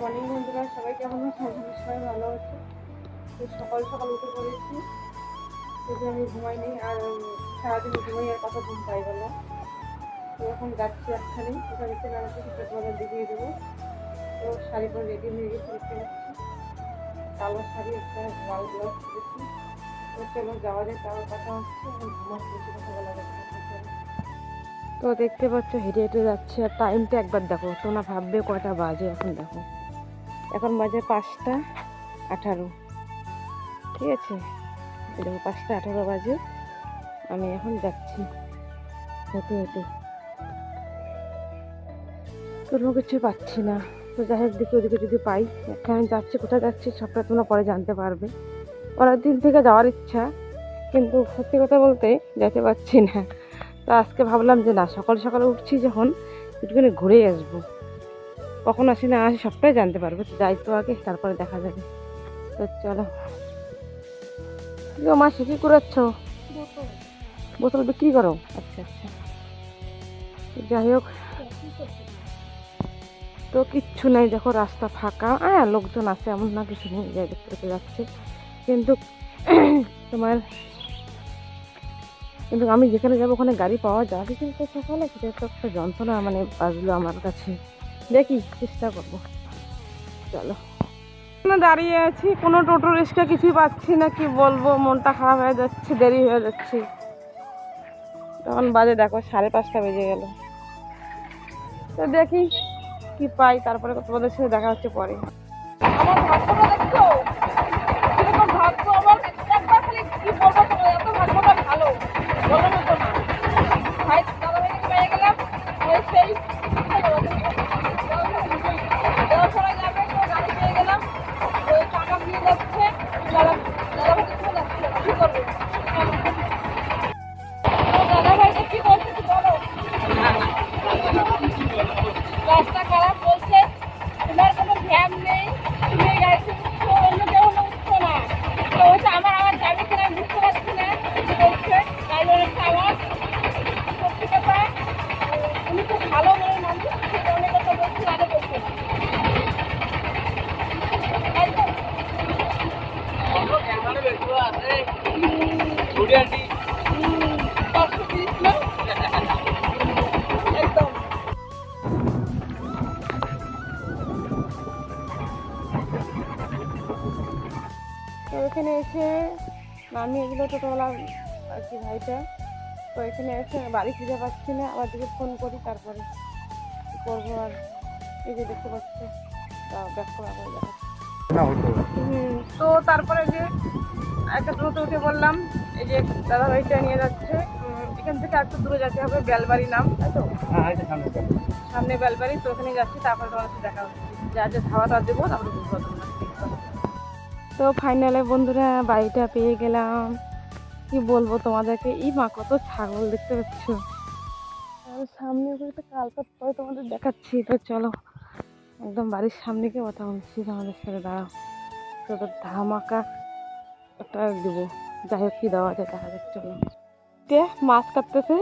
Morning বন্ধুরা, সবাই কেমন আছে? আশা করি সবাই ভালো আছে। তো সকাল সকাল উঠে পড়েছি। যদি আমি ঘুমাইনি আর সারাদিন ঘুমাই, আর কথা ঘুম পাই গেল তো এখন যাচ্ছি একখানে। ওখানে চলে আমাকে পেট বাজার দেখিয়ে দেবো। তো শাড়ি পরে রেডি হয়ে গেছি, দেখতে পাচ্ছি। কালো শাড়ি, একটা লাল ব্লাউজ পরেছি। তো চলো, যাওয়া যায় তাও কথা হচ্ছে। ঘুমাচ্ছি কথা বলা যাচ্ছে তো দেখতে পাচ্ছ, হেঁটে হেঁটে যাচ্ছে। আর টাইমটা একবার দেখো, তোমরা ভাববে কয়টা বাজে, এখন দেখো। এখন বাজে পাঁচটা আঠারো। ঠিক আছে? দেখো পাঁচটা আঠারো বাজে। আমি এখন যাচ্ছি। হেঁটে হেঁটে কোনো কিছু পাচ্ছি না। তো যাই হোক, দেখি ওদিকে যদি পাই। এখানে যাচ্ছি, কোথায় যাচ্ছি, সবটা তোমরা পরে জানতে পারবে। অনেক দিন থেকে যাওয়ার ইচ্ছা, কিন্তু সত্যি কথা বলতে যেতে পারছি না। তো আজকে ভাবলাম যে না, সকাল সকালে উঠছি যখন, একটুখানি ঘুরে আসব। কখন আসি না আসি সবটাই জানতে পারব। যাই তো আগে তারপরে দেখা যাবে। তো চলো। কি গো মাসি কি করাচ্ছ বোতল। বিক্রি করো? আচ্ছা আচ্ছা। যাই হোক। তো কিচ্ছু নাই দেখো রাস্তা ফাঁকা। হ্যাঁ লোকজন আছে এমন না কিছু নেই যাই দেখতে দেখতে যাচ্ছে। কিন্তু তোমার কিন্তু আমি যেখানে যাব ওখানে গাড়ি পাওয়া যাবে কিন্তু সকালে সেটা একটা যন্ত্রণা মানে বাজলো আমার কাছে। দেখি চেষ্টা করব। চলো। এখানে দাঁড়িয়ে আছি কোনো টোটো রিক্সা কিছুই পাচ্ছি না কি বলব? মনটা খারাপ হয়ে যাচ্ছে দেরি হয়ে যাচ্ছে। তখন বাজে দেখো সাড়ে পাঁচটা বেজে গেল। তো দেখি কি পাই তারপরে তোমাদের সাথে দেখা হচ্ছে পরে। আমার ভাগ্যটা দেখছ? ভাগ্য আমার একবার খালি কি বলব তোমার এত টোটোওয়ালা আর কি ভাইটা। তো এখানে এসে বাড়ি খুঁজে পাচ্ছি না। আবার দিকে ফোন করি তারপরে করব আর এই যে দেখতে পাচ্ছি। তা ব্যাক করা হয়ে যাবে তো তারপরে যে একটা টোটো উঠে বললাম এই যে দাদা ভাইটা নিয়ে যাচ্ছে। এখান থেকে একটু দূরে যেতে হবে বেলবাড়ি নাম তাই তো? সামনে। বেলবাড়ি তো ওখানে যাচ্ছি তারপরে তোমার সাথে দেখা হচ্ছে। যা যা ধাওয়াটা দেবো তারপরে বুঝব তো ফাইনালে বন্ধুরা বাড়িটা পেয়ে গেলাম। কি বলব তোমাদেরকে? এই মা কত ছাগল দেখতে পাচ্ছ। সামনে একটা কালপাত পরে তোমাদের দেখাচ্ছি তো চলো। একদম বাড়ির সামনে গিয়ে কথা বলছি তোমাদের সাথে দাঁড়াও। তো তো ধামাকা একটা দেবো। যাই হোক কি দেওয়া যায় দেখা যাচ্ছে চলো। কে মাছ কাটতেছে?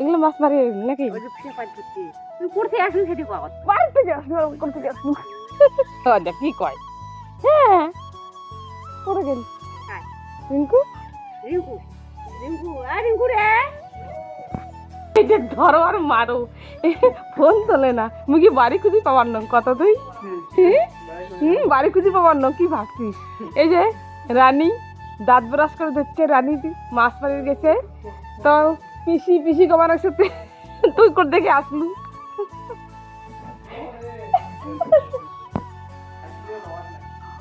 এগুলো মাছ মারি নাকি? দেখ কি কয়? হ্যাঁ। করে গেলি? হ্যাঁ। রিঙ্কু? রিঙ্কু রিঙ্কু ধরো আর মারো, ফোন তোলে না। কি বাড়ি খুঁজি পাবার না কত তুই? হুম বাড়ি খুঁজি পাবার না, কি ভাবছিস? এই যে রানী, দাঁত ব্রাশ করে দিচ্ছে রানী মাছ মারি গেছে তো পিসি পিসি কমানোর সাথে তুই করে দেখে আসলু?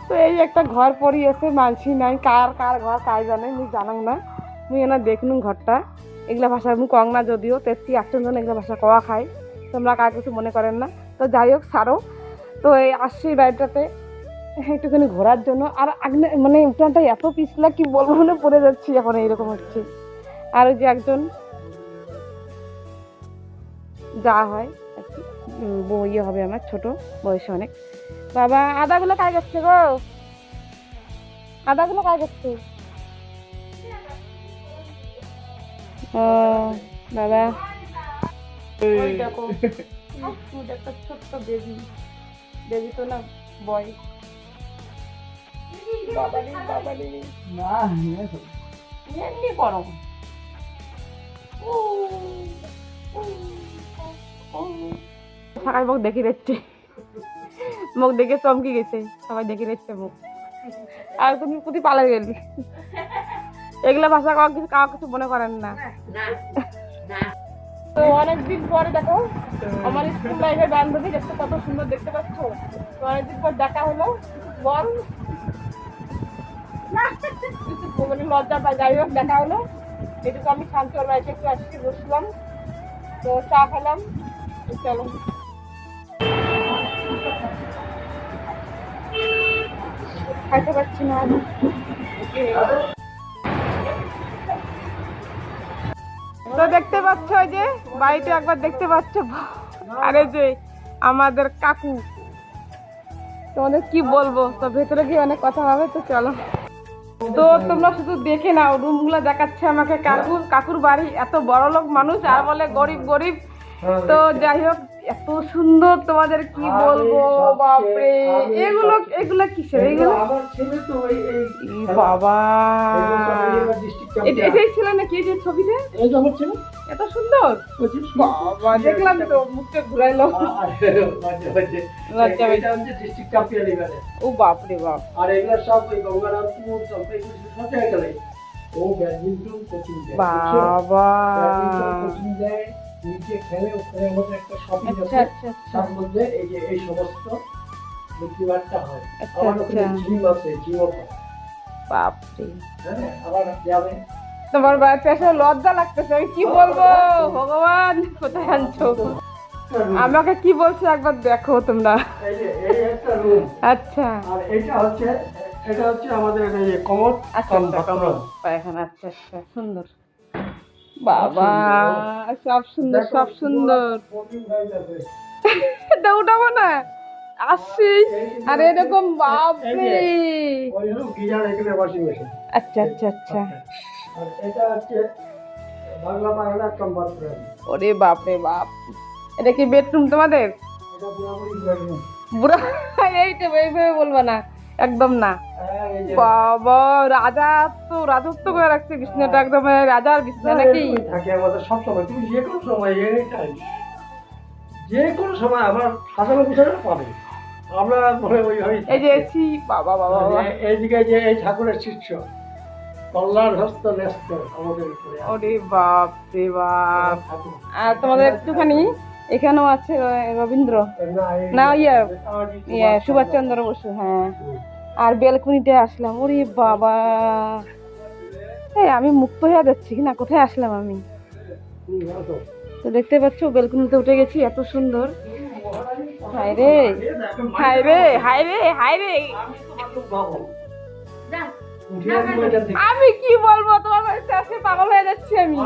তো এই একটা ঘর পড়ি আছে মানসি নাই। কার কার ঘর, কার জানে, মুই জানাং না। মুই এনা দেখনু ঘরটা। এগুলা ভাষা মুই কং না যদিও তেত্রি একজন জন এগুলা ভাষা কওয়া খাই তোমরা কার কিছু মনে করেন না। তো যাই হোক সারো তো এই আসছি বাড়িটাতে। একটুখানি ঘোরার জন্য। আর আগ্নে মানে উঠানটা এত পিছলা, কি বলব মানে পড়ে যাচ্ছি এখন এইরকম হচ্ছে। আর ওই যে একজন যা হয় ইয়ে হবে আমার, ছোট, বয়সে অনেক। বাবা আদাগুলো কাজ করছে গো? আদাগুলো কাজ করছে ও বাবা। ওই দেখো। একটা ছোট্ট বেবি বেবি তো না বয়। এমনি করো। সকাল দেখে দিচ্ছে মুখ দেখে চমকে গেছে। সবাই দেখে দিচ্ছে মুখ। আর তুমি কোথায় পালা গেলি। এগুলো ভাষা কাউ কিছু কাউ কিছু মনে করেন না। তো অনেকদিন পরে দেখো, আমার স্কুল লাইফের বান্ধবী, দেখতে কত সুন্দর দেখতে পাচ্ছ? তো অনেকদিন পর দেখা হলো বল? মানে লজ্জা পাই, যাই হোক, দেখা হলো। এটুকু আমি শান্ত বাড়িতে একটু আজকে বসলাম। তো চা খেলাম। চলো। খাইতে পারছি না। তো দেখতে পাচ্ছ যে, বাড়িতে একবার দেখতে পাচ্ছ। আরে যে আমাদের কাকু। তোমাদের কি বলব? তো ভেতরে গিয়ে অনেক কথা হবে, তো চলো। তো তোমরা শুধু দেখে নাও, রুমগুলো দেখাচ্ছে আমাকে কাকুর। কাকুর বাড়ি এত বড় লোক মানুষ, আর বলে গরিব গরিব। তো যাই হোক এত সুন্দর তোমাদের কি বলব বাপরে। এগুলো এগুলো কিসের? এগুলো বাবা। এটাই ছিল নাকি এই যে ছবিতে এত সুন্দর? বাবা দেখলাম তো মুখটা ঘুরাইলো। ও বাপরে বাপ। আর এগুলো সব ওই গঙ্গারামপুর জলপাইগুড়ি সব জায়গায় ও ব্যাডমিন্টন কোচিং বাবা। ব্যাডমিন্টন কোচিং দেয়। নিচে খেলে একটা শপিং আচ্ছা আছে আচ্ছা আচ্ছা। তার মধ্যে এই যে এই সমস্ত বিক্রিবারটা হয়। আমার ওখানে। জিম আছে জিমও হয়। বাপরে। হ্যাঁ আবার যাবে তোমার লজ্জা লাগতেছে আমি কি বলব? ভগবান কোথায় আনছো? আমাকে কি বলছো একবার দেখো তোমরা। আচ্ছা। আর এটা হচ্ছে এটা হচ্ছে আমাদের এই কমর আচ্ছা আচ্ছা সুন্দর। বাবা সব সুন্দর সব সুন্দর। এটা উঠাবো না। আসছি। আর এরকম বাপরে। ওয়াশিং মেশিন আচ্ছা আচ্ছা আচ্ছা। কম্পার্টমেন্ট ওরে বাপরে বাপ। এটা কি বেডরুম তোমাদের? বুড়া এইটা এইভাবে বলব না। একদম না। বাবা রাজা তো রাজত্ব করে রাখছে বিষ্ণুটা একদম রাজার বিষ্ণু নাকি? থাকে আমাদের সব সময় তুমি যে কোনো সময় এনি টাইম যে কোনো সময় আমার সাজানো গুছানো পাবে। আমরা ওইভাবে এই যে এসি বাবা বাবা এইদিকে যে এই ঠাকুরের শিষ্য কল্যাণ হস্ত ন্যস্ত আমাদের উপরে ওরে বাপ। রে বাপ আর তোমাদের একটুখানি এখানেও আছে রবীন্দ্র। না, ইয়ে, ইয়ে সুভাষ সুভাষচন্দ্র বসু হ্যাঁ। আর বেলকুনিতে আসলাম ওরে বাবা। এই আমি মুক্ত হয়ে যাচ্ছি না? কোথায় আসলাম আমি? তো দেখতে পাচ্ছ বেলকুনিতে উঠে গেছি এত সুন্দর। হায় রে হায় রে হায় রে হায় রে। আমি কি বলব তোমার বাড়িতে আসে পাগল হয়ে যাচ্ছি আমি।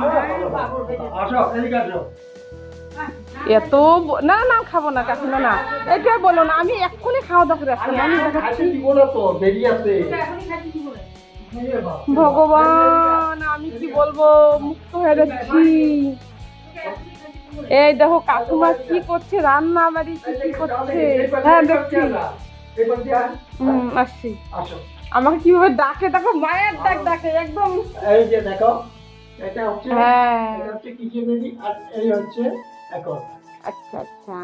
এত না না খাব না কাকিমা না। এটা বলো না আমি এক্ষুনি খাওয়া দাওয়া করে আসলাম আমি দেখাচ্ছি। ভগবান আমি কি বলব মুক্ত হয়ে যাচ্ছি। এই দেখো কাকুমা কি করছে রান্না বাড়ি কি কি করছে? হ্যাঁ দেখছি। হুম আসছি। আমাকে কীভাবে ডাকে দেখো মায়ের ডাক ডাকে একদম। এই যে দেখো এটা হচ্ছে হ্যাঁ। এটা হচ্ছে কিচেন আর এই হচ্ছে আচ্ছা আচ্ছা।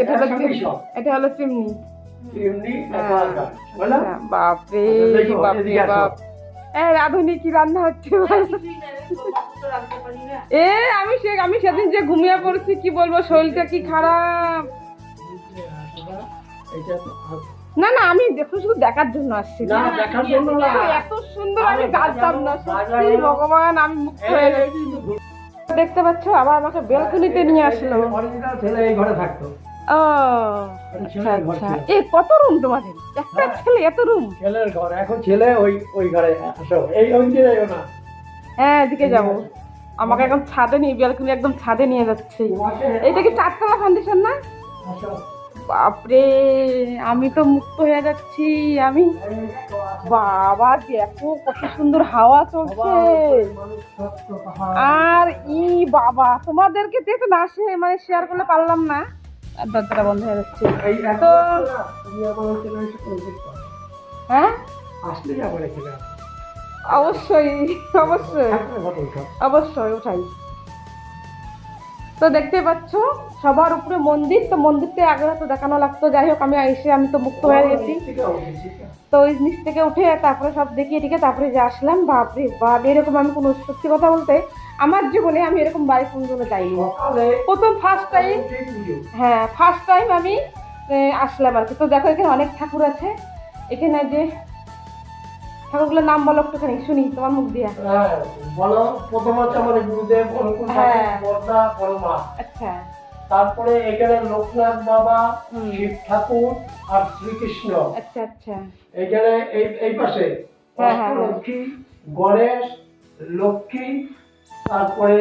এটা হলো। এটা হলো চিমনি হ্যাঁ। আচ্ছা, বাপরে আচ্ছা, বাপরে বাপ। এ রাধুনি কি রান্না হচ্ছে? এ আমি সে আমি সেদিন যে ঘুমিয়ে পড়েছি কি বলব শরীরটা কি খারাপ? না না আমি দেখো শুধু দেখার জন্য আসছি। না দেখার জন্য না। এত সুন্দর আমি জানতাম না সত্যি ভগবান আমি মুক্ত হয়ে গেছি। দেখতে পাচ্ছ আবার আমাকে বেলকুনিতে নিয়ে আসলো। অরিজিনাল ছেলে এই ঘরে থাকতো। ও আচ্ছা আচ্ছা। কত রুম তোমাদের? একটা ছেলে এত রুম ছেলের ঘর। এখন ছেলে ওই ওই ঘরে আসো। এই ওই যাইও না। হ্যাঁ এদিকে যাব। আমাকে একদম ছাদে নিয়ে বেলকনি একদম ছাদে নিয়ে যাচ্ছে। এটা কি চারতলা ফাউন্ডেশন না। বাপরে আমি তো মুক্ত হয়ে যাচ্ছি আমি বাবা দেখো কত সুন্দর হাওয়া চলছে। আর ই বাবা তোমাদেরকে দেখে না আসে মানে শেয়ার করলে পারলাম না আর দরজাটা বন্ধ হয়ে যাচ্ছে তো-। হ্যাঁ। অবশ্যই অবশ্যই। অবশ্যই উঠাই তো দেখতে পাচ্ছ সবার উপরে মন্দির তো মন্দিরটা আগে তো দেখানো লাগতো। যাই হোক আমি এসে আমি তো মুক্ত হয়ে গেছি। তো ওই নিচ থেকে উঠে তারপরে সব দেখিয়ে টিকে তারপরে যে আসলাম বাপরে বাপ এরকম আমি কোনো সত্যি কথা বলতে আমার জীবনে আমি এরকম বাড়ি কোনগুলো যাইনি। প্রথম ফার্স্ট টাইম হ্যাঁ ফার্স্ট টাইম আমি আসলাম আর কি। তো দেখো এখানে অনেক ঠাকুর আছে। এখানে যে ঠাকুরগুলোর নাম বলো একটুখানি শুনি তোমার মুখ দিয়া। হ্যাঁ, বলো প্রথম হচ্ছে আমাদের গুরুদেব অনুকূল হ্যাঁ। আচ্ছা। তারপরে এখানে লোকনাথ বাবা শিব ঠাকুর আর শ্রীকৃষ্ণ। আচ্ছা আচ্ছা। এখানে এই এই পাশে হ্যাঁ, হ্যাঁ, হ্যাঁ। লক্ষ্মী গণেশ লক্ষ্মী তারপরে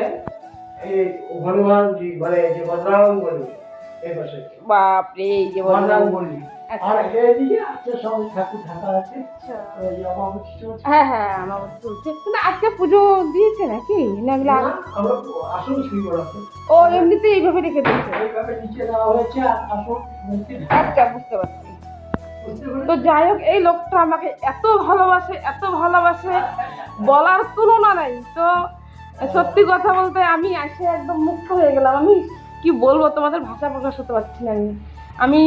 এই হনুমানজি মানে যে বদ্রাঙ্গলি এই পাশে। বাপরে এই যে বদ্রাঙ্গলি। আর এইদিকে আছে সব ঠাকুর ঢাকা আছে। আচ্ছা। হ্যাঁ হ্যাঁ আমার চলছে। কিন্তু আজকে পুজো দিয়েছে নাকি? না আসল ও এমনিতে এইভাবে রেখে দিয়েছে। এইভাবে নিচে দেওয়া হয়েছে। আচ্ছা বুঝতে পারছি? তো যাই হোক এই লোকটা আমাকে এত ভালোবাসে এত ভালোবাসে বলার তুলনা নাই। তো সত্যি কথা বলতে আমি এসে একদম মুক্ত হয়ে গেলাম। আমি কি বলব তোমাদের ভাষা প্রকাশ করতে পারছি না আমি। আমি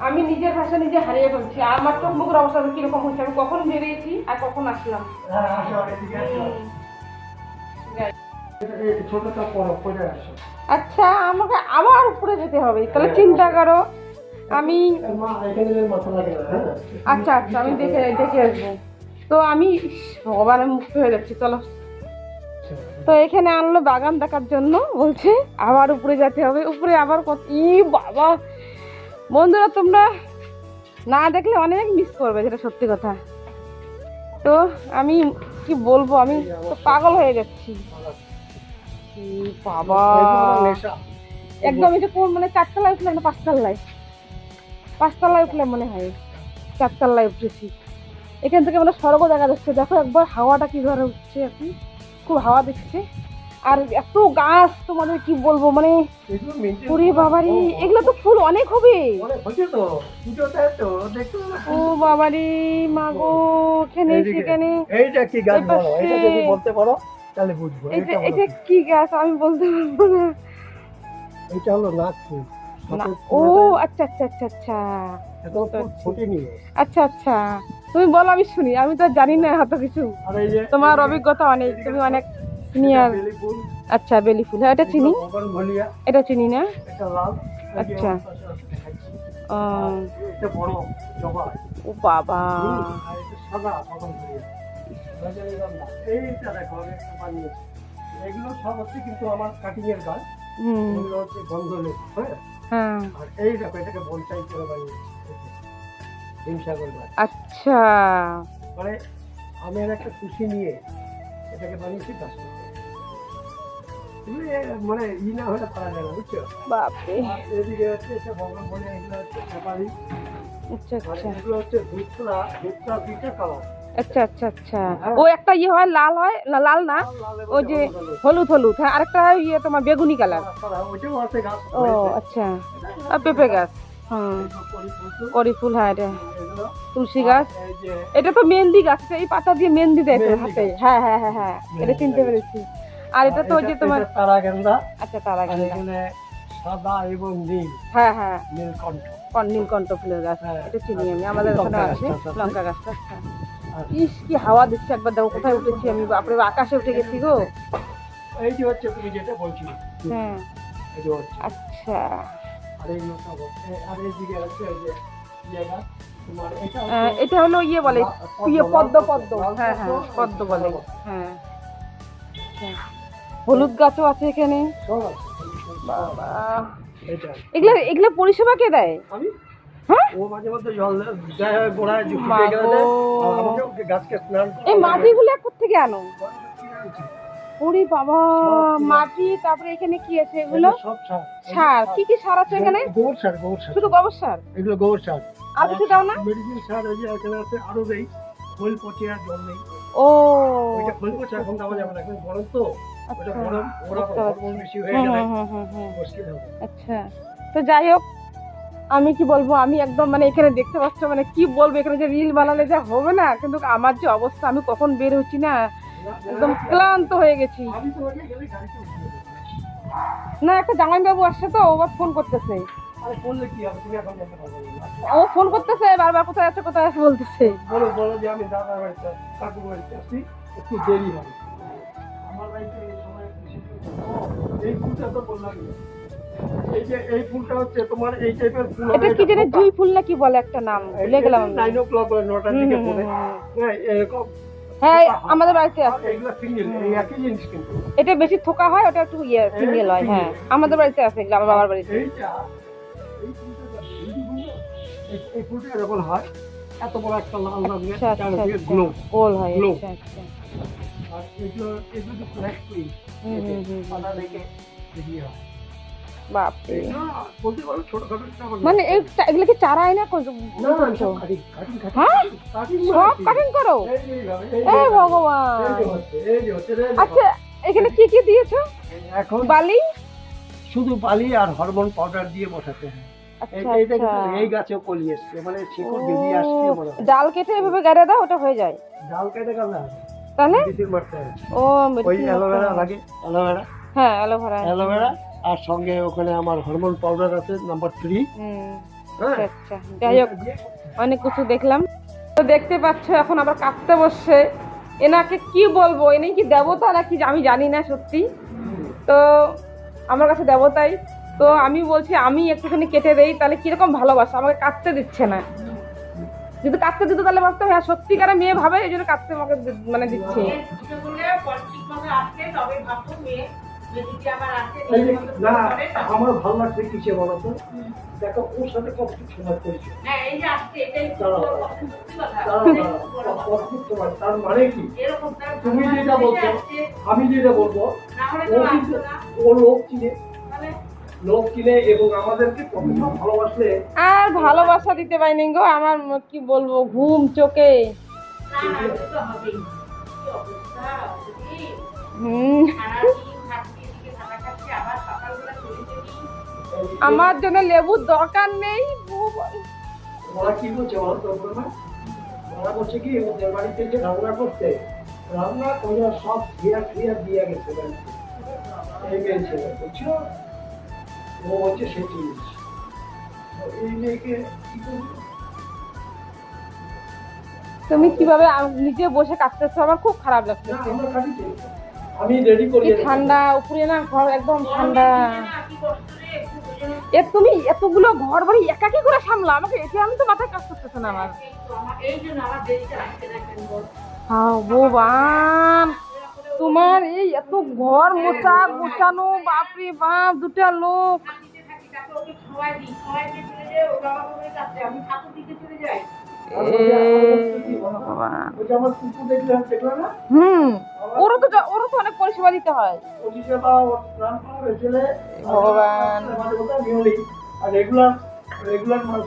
আমি নিজের ভাষা নিজে হারিয়ে ফেলছি। আমার চোখ মুখের অবস্থা কীরকম হচ্ছে আমি কখন বেরিয়েছি আর কখন আসলাম? হ্যাঁ। আচ্ছা আমাকে আবার উপরে যেতে হবে। তাহলে চিন্তা করো। আমি হ্যাঁ? আচ্ছা আচ্ছা আমি দেখে দেখে আসব। তো আমি ইস, ভগবান আমি মুক্ত হয়ে যাচ্ছি চলো। তো এখানে আনলো বাগান দেখার জন্য বলছে আবার উপরে যেতে হবে। উপরে আবার কত ই বাবা! বন্ধুরা তোমরা না দেখলে অনেক মিস করবে যেটা সত্যি কথা। তো আমি কি বলব আমি তো পাগল হয়ে যাচ্ছি। বাবা। একদম এটা কোন মানে চারতলায় উঠলাম না পাঁচতলায়? পাঁচতলায় উঠলাম মনে হয় চারতলায় উঠেছি। এখান থেকে মানে স্বর্গ দেখা যাচ্ছে। দেখো একবার হাওয়াটা কি ধরে উঠছে কি? খুব হাওয়া দিচ্ছে। আর এত গাছ তোমাদের কি বলব মানে ওরে। বাবারি এগুলো তো ফুল অনেক হবে? ও বাবারি মাগো এখানে। সেখানে। এইটা কি গাছ বলো? এটা যদি বলতে পারো তাহলে বুঝব। এটা এটা কি? গাছ আমি বলতে পারব না। এটা হলো নাক ফুল ও আচ্ছা আচ্ছা আচ্ছা আচ্ছা। আচ্ছা আচ্ছা। তুমি বলো আমি শুনি। আমি তো জানি না এত কিছু। তোমার অভিজ্ঞতা অনেক তুমি অনেক ফুল। আচ্ছা বেলি ফুল। হ্যাঁ এটা চিনি? এটা চিনি না? আচ্ছা। ও, বাবা। এগুলো সব হচ্ছে কিন্তু আমার কাটিং এর গাছ এগুলো হচ্ছে হ্যাঁ? হ্যাঁ। আর এই দেখো এটাকে বনসাই করে বানিয়েছি। হিমসাগর গাছ। আচ্ছা। মানে আমের একটা খুশি নিয়ে এটাকে বানিয়েছি। মানে ই না হলে পারা না বুঝছ? বাপরে। এদিকে হচ্ছে এটা ভগবান বলে এগুলো হচ্ছে ব্যাপারি। আচ্ছা আচ্ছা। এগুলো হচ্ছে ধূপটা ধূপটা দুইটা কালার আচ্ছা আচ্ছা আচ্ছা। ও একটা ইয়ে হয় লাল হয় না লাল না? ওই যে হলুদ হলুদ। হ্যাঁ আরেকটা ইয়ে তোমার বেগুনি কালার। আছে গাছ। ও আচ্ছা। আর পেঁপে গাছ। হুম করি ফুল হ্যাঁ এটা। তুলসী গাছ। এটা তো মেহেন্দি গাছ এই পাতা দিয়ে মেহেন্দি দেয় হাতে। হ্যাঁ হ্যাঁ হ্যাঁ হ্যাঁ। এটা চিনতে পেরেছি। আর এটা তো ওই যে তোমার তারা গেন্দা আচ্ছা তারা আর এখানে সাদা এবং নীল। হ্যাঁ হ্যাঁ। নীলকণ্ঠ। নীলকণ্ঠ ফুলের গাছ। হ্যাঁ। এটা চিনি আমি। আমাদের ওখানে আছে। লঙ্কা গাছটা। ইস কি হাওয়া দিচ্ছে একবার। দেখো কোথায় উঠেছি আমি। বাপরে আকাশে উঠে গেছি গো। এই যে হচ্ছে তুমি যেটা বলছিলে। হ্যাঁ। আচ্ছা। ইয়ে তোমার এটা হলো ইয়ে বলে ইয়ে পদ্ম পদ্ম, হ্যাঁ হ্যাঁ পদ্ম, পদ্ম। বলে। হ্যাঁ। আচ্ছা। হলুদ গাছও আছে এখানে। বাবা। এগুলা এগুলা পরিষেবা কে দেয়? আমি? হ্যাঁ? এই মাটিগুলো থেকে আনো? ওরে বাবা মাটি তারপরে এখানে কি আছে এগুলো সার। সার। কি কি সার আছে এখানে? গোবর সার গোবর সার। শুধু গোবর সার? এগুলো গোবর সার। আর কিছু দাও না? মেডিসিন সার ওই এখানে আছে আরও দেই। খোল পচে আর জল নেই। ও। ওইটা খোল পচে এখন দেওয়া যাবে না এখন গরম তো। ওটা আচ্ছা। হয়ে। মুশকিল হবে। আচ্ছা। তো যাই হোক আমি কি বলব আমি একদম মানে এখানে দেখতে পাচ্ছ মানে কি বলব এখানে যে রিল বানালে যা হবে না কিন্তু আমার যে অবস্থা আমি কখন বের হচ্ছি না একদম ক্লান্ত হয়ে গেছি। না একটা জামাইবাবু আসছে তো ও ফোন করতেছে। ও ফোন করতেছে বারবার কোথায় আছে কোথায় আছে বলতেছে। বলো বলো যে আমি দাদার বাড়িতে কাকুর বাড়িতে আসছি একটু দেরি হবে। আমার বাড়িতে এই ফুলটা তো বললাম। এই যে এই ফুলটা হচ্ছে তোমার এই টাইপের ফুল এটা কি জানি জুই ফুল না কি বলে একটা নাম ভুলে গেলাম আমি। নাইন ও ক্লক নটার দিকে হুম, হুম, পড়ে হ্যাঁ এরকম। হ্যাঁ আমাদের বাড়িতে আছে। এগুলো সিঙ্গেল এই একই জিনিস কিন্তু। এটা বেশি থোকা হয় ওটা একটু ইয়ে সিঙ্গেল হয় হ্যাঁ। আমাদের বাড়িতে আছে এগুলো, আমার বাবার বাড়িতে। এইটা এই ফুলটা এই- ফুলটা এরকম হয়। এত বড় একটা লাল রঙের আচ্ছা আচ্ছা চারদিকে আচ্ছা। গ্লো গোল হয় আচ্ছা আচ্ছা। আর এগুলো এগুলো তো ব্ল্যাক কুইন হুম, হুম, হুম, হুম। পাতা লেগে বেরিয়ে হয় বাপরে। বলতে পারো ছোটখাটো মানে এগুলো কি চারা আয় না করছ? সব কাটিং হ্যাঁ? করো? এই ভগবান। আচ্ছা এখানে কি কি দিয়েছ? এখন বালি? শুধু বালি আর হরমোন পাউডার দিয়ে বসাতে হয়। আচ্ছা এই- আচ্ছা। গাছেও কলি এসছে মানে শিকড় বেরিয়ে আসছে ও, ডাল কেটে এভাবে গাড়ে দাও ওটা হয়ে যায়। ডাল কেটে তাহলে? ও ওই অ্যালোভেরা লাগে অ্যালোভেরা হ্যাঁ অ্যালোভেরা অ্যালোভেরা আর সঙ্গে ওখানে আমার হরমোন পাউডার আছে নাম্বার থ্রি হ্যাঁ। আচ্ছা আচ্ছা। যাই হোক অনেক কিছু দেখলাম। তো দেখতে পাচ্ছ এখন আবার কাঁদতে বসছে। এনাকে কি বলব এনে কি দেবতা নাকি আমি জানি না সত্যি। তো আমার কাছে দেবতাই। তো আমি বলছি আমি একটুখানি কেটে দেই তাহলে কীরকম ভালোবাসা? আমাকে কাটতে দিচ্ছে না। যদি কাটতে দিত তাহলে ভাবতাম হ্যাঁ সত্যিকারে মেয়ে ভাবে এই জন্য কাটতে আমাকে মানে দিচ্ছে। না আমার ভালো লাগছে কিসে বলো তো? দেখো ওর সাথে কত সময় করেছ তোমার, তার মানে কি? তুমি যেটা বলছো আমি যেটা বলব ও লোক চিনে লোক চিনে এবং আমাদেরকে কতটা ভালোবাসলে? আর ভালোবাসা দিতে পারিনি গো আমার কি বলব ঘুম চোখে। হুম। আমার জন্য লেবুর দরকার নেই ওরা কি বলছে বলো তো ওরা বলছে কি ওদের বাড়িতে যে রান্না করতে রান্না করে সব ক্রিয়া ক্রিয়া দিয়ে গেছে এই মেয়ে ছেলে বুঝছ? ও হচ্ছে সে জিনিস এই মেয়েকে কি করব? তুমি কীভাবে নিজে বসে কাটতেছো আমার খুব খারাপ লাগছে আমরা। আমি রেডি করি ঠান্ডা উপরে না ঘর একদম ঠান্ডা। এ তুমি এতগুলো ঘর বাড়ি একা কি করে সামলা আমাকে এটা আমি তো মাথায় কাজ করতেছে না আমার। হাও ভগবান তোমার এই এত ঘর মোছা গোছানো বাপরে বাপ দুটা লোক। হুম ওরও তো ওরও তো অনেক পরিষেবা দিতে হয়। ভগবান। রেগুলার রেগুলার মানুষ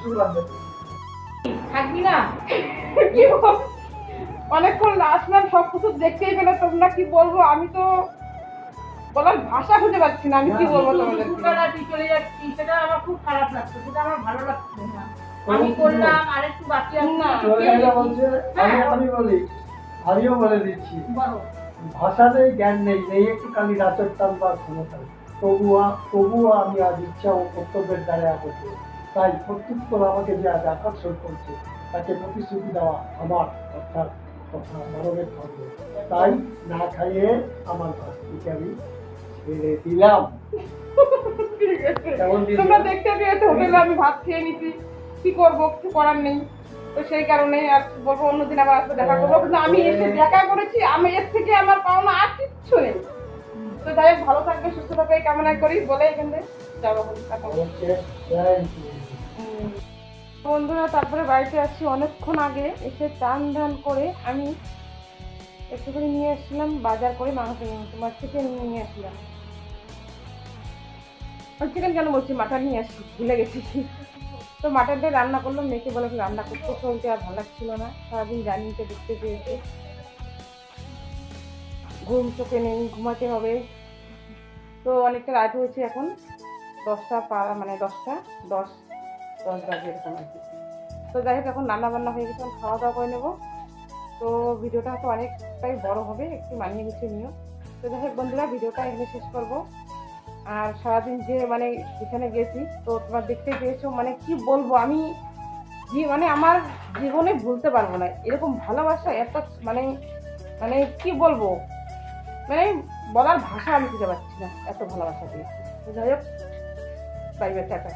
থাকবি না? অনেকক্ষণ আসলাম সব কিছু দেখতেই পেলে তোমরা কি বলব? আমি তো বলার ভাষা খুঁজে পাচ্ছি না আমি কি বলব তোমাদের চলে যাচ্ছি সেটা আমার খুব খারাপ লাগছে সেটা আমার ভালো লাগছে না। আমি করলাম আর একটু বাকি বলছে আমি বলি আমিও বলে দিচ্ছি। ভাষাতেই জ্ঞান নেই নেই একটু খালি রাতের টান বা ক্ষমতা। তবুয়া তবুও আমি আজ ইচ্ছা ও কর্তব্যের দ্বারা করতে তাই প্রত্যুত্তর আমাকে যে আজ আকর্ষণ করছে। তাকে প্রতিশ্রুতি দেওয়া আমার অর্থাৎ তথা মানবের ধর্ম তাই না খাইয়ে আমার কাছ আমি ছেড়ে দিলাম। তোমরা দেখতে পেয়েছ হোটেলে আমি ভাত খেয়ে নিছি। কি করব কিছু করার নেই। তো সেই কারণে আর বলব অন্যদিন আবার আসলে দেখা করব। কিন্তু আমি এসে দেখা করেছি আমি এর থেকে আমার পাওনা আর কিচ্ছু নেই। তো যাই হোক ভালো থাকবে সুস্থ থাকবে কামনা করি। বলে এখান যাব। বন্ধুরা, তারপরে বাড়িতে আসছি অনেকক্ষণ আগে। এসে চান ধান করে আমি একটুখানি নিয়ে এসেছিলাম, বাজার করে মাংস নিয়ে তোমার চিকেন নিয়ে আসলাম। চিকেন কেন বলছি? মাটন নিয়ে আসছি, ভুলে গেছি। তো মাটনটা রান্না করলাম, মেয়েকে বলে একটু রান্না করতে চলতে আর ভালো লাগছিল না। সারাদিন জার্নিতে দেখতে পেয়েছে। ঘুম চোখে নেই, ঘুমাতে হবে। তো অনেকটা রাত হয়েছে এখন, দশটা মানে দশটা, দশ দশ বাজে এরকম আর কি। তো যাই হোক, এখন রান্না বান্না হয়ে গেছে খাওয়া দাওয়া করে নেব। তো ভিডিওটা তো অনেকটাই বড় হবে, একটু মানিয়ে গুছিয়ে নিও। তো যাই হোক বন্ধুরা, ভিডিওটা এখানে শেষ করব। আর সারাদিন যে মানে এখানে গেছি, তো তোমার দেখতে পেয়েছ মানে কি বলব, আমি যে মানে আমার জীবনে ভুলতে পারব না। এরকম ভালোবাসা এত মানে মানে কি বলব মানে বলার ভাষা আমি খুঁজে পাচ্ছি না, এত ভালোবাসা দিয়েছি তো যাই হোক বাই টাটা।